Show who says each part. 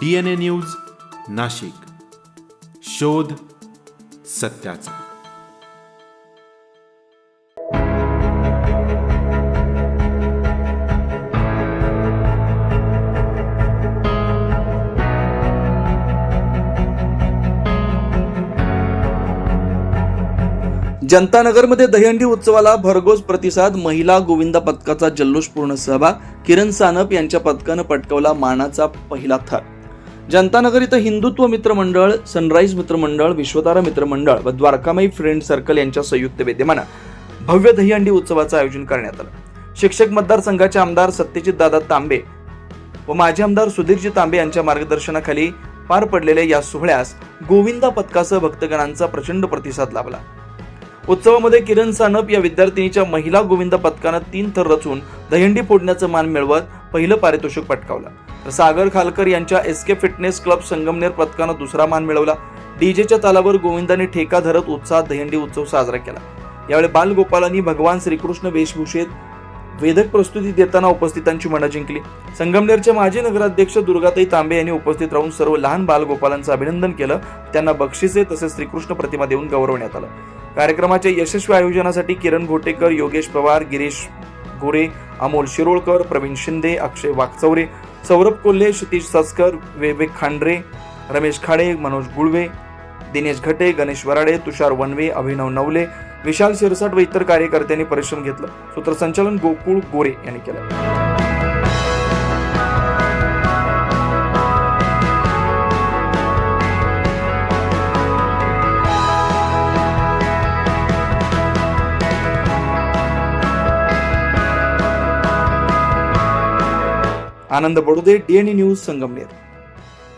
Speaker 1: D N A news Nashik. शोध सत्याचा.
Speaker 2: जनतानगरमध्ये दहीहंडी उत्सवाला भरघोस प्रतिसाद महिला गोविंदा पथकाचा जल्लोषपूर्ण सहभाग किरण सानप यांच्या पथकानं पटकवला मानाचा पहिला थर. जनतानगर इथं हिंदुत्व मित्र मंडळ सनराईज मित्र मंडळ विश्वतारा मित्र मंडळ व द्वारकामाई फ्रेंड सर्कल यांच्या संयुक्त विद्यमानं भव्य दहीहंडी उत्सवाचं आयोजन करण्यात आलं. शिक्षक मतदारसंघाचे आमदार सत्यजित दादा तांबे व माजी आमदार सुधीरजी तांबे यांच्या मार्गदर्शनाखाली पार पडलेल्या या सोहळ्यास गोविंदा पथकासह भक्तगणांचा प्रचंड प्रतिसाद लाभला. उत्सवामध्ये किरण सानप या विद्यार्थिनीच्या महिला गोविंदा पथकानं तीन थर रचून दहीहंडी फोडण्याचं मान मिळवत पहिलं पारितोषिक पटकावलं. तर सागर खालकर यांच्या S K fitness club Sangamner पथकानं दुसरा मान मिळवला. डीजेच्या तालावर गोविंदाने ठेका धरत उत्साहात दहंडी उत्सव साजरा केला. यावेळी बालगोपालांनी भगवान श्रीकृष्ण वेशभूषेत वेदक प्रस्तुती देताना उपस्थितांची मनं जिंकली. संगमनेरचे माजी नगराध्यक्ष दुर्गाताई तांबे यांनी उपस्थित राहून सर्व लहान बालगोपालांचं अभिनंदन केलं. त्यांना बक्षिसे तसेच श्रीकृष्ण प्रतिमा देऊन गौरवण्यात आलं. कार्यक्रमाच्या यशस्वी आयोजनासाठी किरण घोटेकर योगेश पवार गिरीश गोरे अमोल शिरोळकर प्रवीण शिंदे अक्षय वाकचौरे सौरभ कोल्हे क्षितिश सचकर विवेक खांडरे रमेश खाडे मनोज गुळवे दिनेश घटे गणेश वराडे तुषार वनवे अभिनव नवले विशाल शिरसाट व इतर कार्यकर्त्यांनी परिश्रम घेतलं. सूत्रसंचालन गोकुळ गोरे यांनी केलं. Anand Badude DNA news Sangamner.